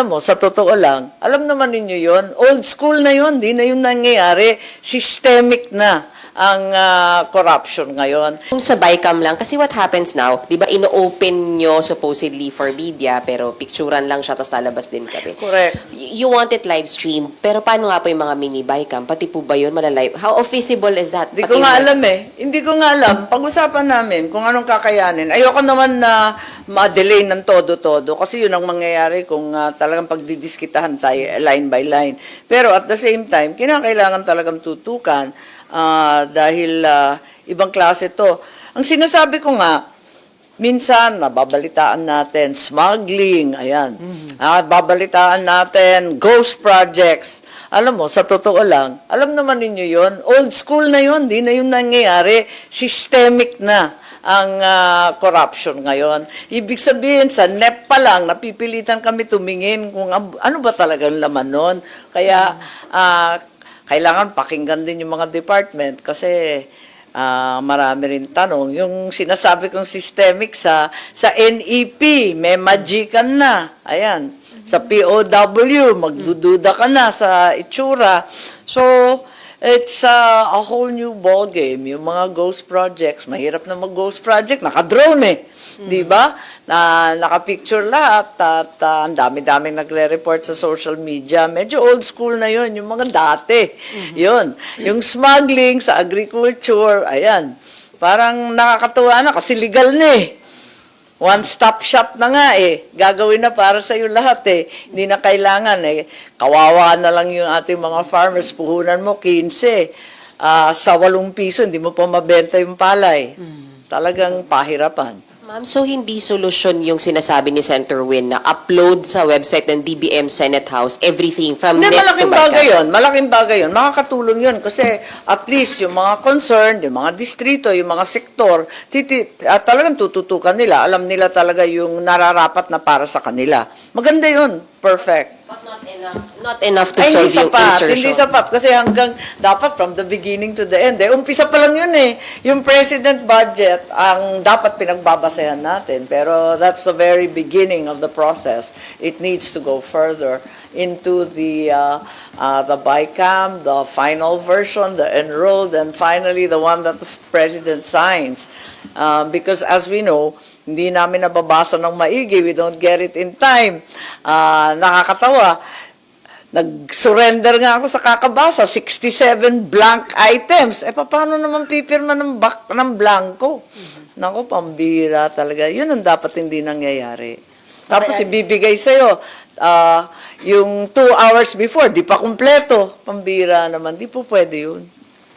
Alam mo, sa totoo lang, alam naman ninyo yon old school na yon di na yun nangyayari. Systemic na ang ah, corruption ngayon. Kung sa BICAM lang, kasi what happens now, di ba, ino-open nyo supposedly for media, pero picturean lang siya, tapos lalabas din kami. Correct. Y- You want it live stream, pero paano nga po yung mga mini BICAM? Pati po ba yun malalive? How feasible is that? Hindi Pati ko nga yung- alam eh. Hindi ko nga alam. Pag-usapan namin kung anong kakayanin. Ayoko naman na ma-delay ng todo-todo kasi yun ang mangyayari kung ah, talagang pagdidiskitahan tayo eh, line by line. Pero at the same time, kinakailangan talagang tutukan ah, dahil ah, ibang klase to. Ang sinasabi ko nga, minsan nababalitaan natin smuggling, ayan. Ah, babalitaan natin ghost projects. Alam mo, sa totoo lang, alam naman ninyo yon old school na yon di na yun nangyayari. Systemic na ang ah, corruption ngayon. Ibig sabihin, sa NEP pa lang, napipilitan kami tumingin kung ano ba talagang laman nun. Kaya, ah, kailangan pakinggan din yung mga department kasi ah, marami rin tanong. Yung sinasabi kong systemic sa sa NEP, may magican na. Ayan. Sa POW, magdududa ka na sa itsura. So, it's ah, a whole new ball game. Yung mga ghost projects, mahirap na mag-ghost project. Naka-drone eh. Di ba? Na, naka-picture lahat at ah, ang dami-daming nagre-report sa social media. Medyo old school na yun, yung mga dati. Yun. Yung smuggling sa agriculture, ayan. Parang nakakatuwa na kasi legal na eh. One-stop shop na nga eh. Gagawin na para sa iyo lahat eh. Hindi na kailangan eh. Kawawa na lang yung ating mga farmers. Puhunan mo 15. Ah, sa 8 piso, hindi mo pa mabenta yung palay. Talagang pahirapan. Ma'am, so hindi solusyon yung sinasabi ni Senator Win na upload sa website ng DBM Senate House everything from Hindi, net malaking to bagay yun. Malaking bagay yun. Makakatulong yun kasi at least yung mga concerned, yung mga distrito, yung mga sektor, titi, at talagang tututukan nila. Alam nila talaga yung nararapat na para sa kanila. Maganda yun. Perfect. But not enough, not enough to Ay, solve hindi yung sapat. insertion. Hindi sapat. Kasi hanggang, dapat from the beginning to the end. Eh, umpisa pa lang yun eh. Yung president budget, ang dapat pinagbabasehan natin. Pero that's the very beginning of the process. It needs to go further into the, uh, uh, the BICAM, the final version, the enrolled, and finally the one that the president signs. Um, because as we know, hindi namin nababasa ng maigi. We don't get it in time. Ah, nakakatawa. Nag-surrender nga ako sa kakabasa, 67 blank items. Eh, paano naman pipirma ng, bak ng blanco? Nako, pambira talaga. Yun ang dapat hindi nangyayari. Tapos ibibigay sa'yo, ah, yung two hours before, di pa kumpleto. Pambira naman, di po pwede yun.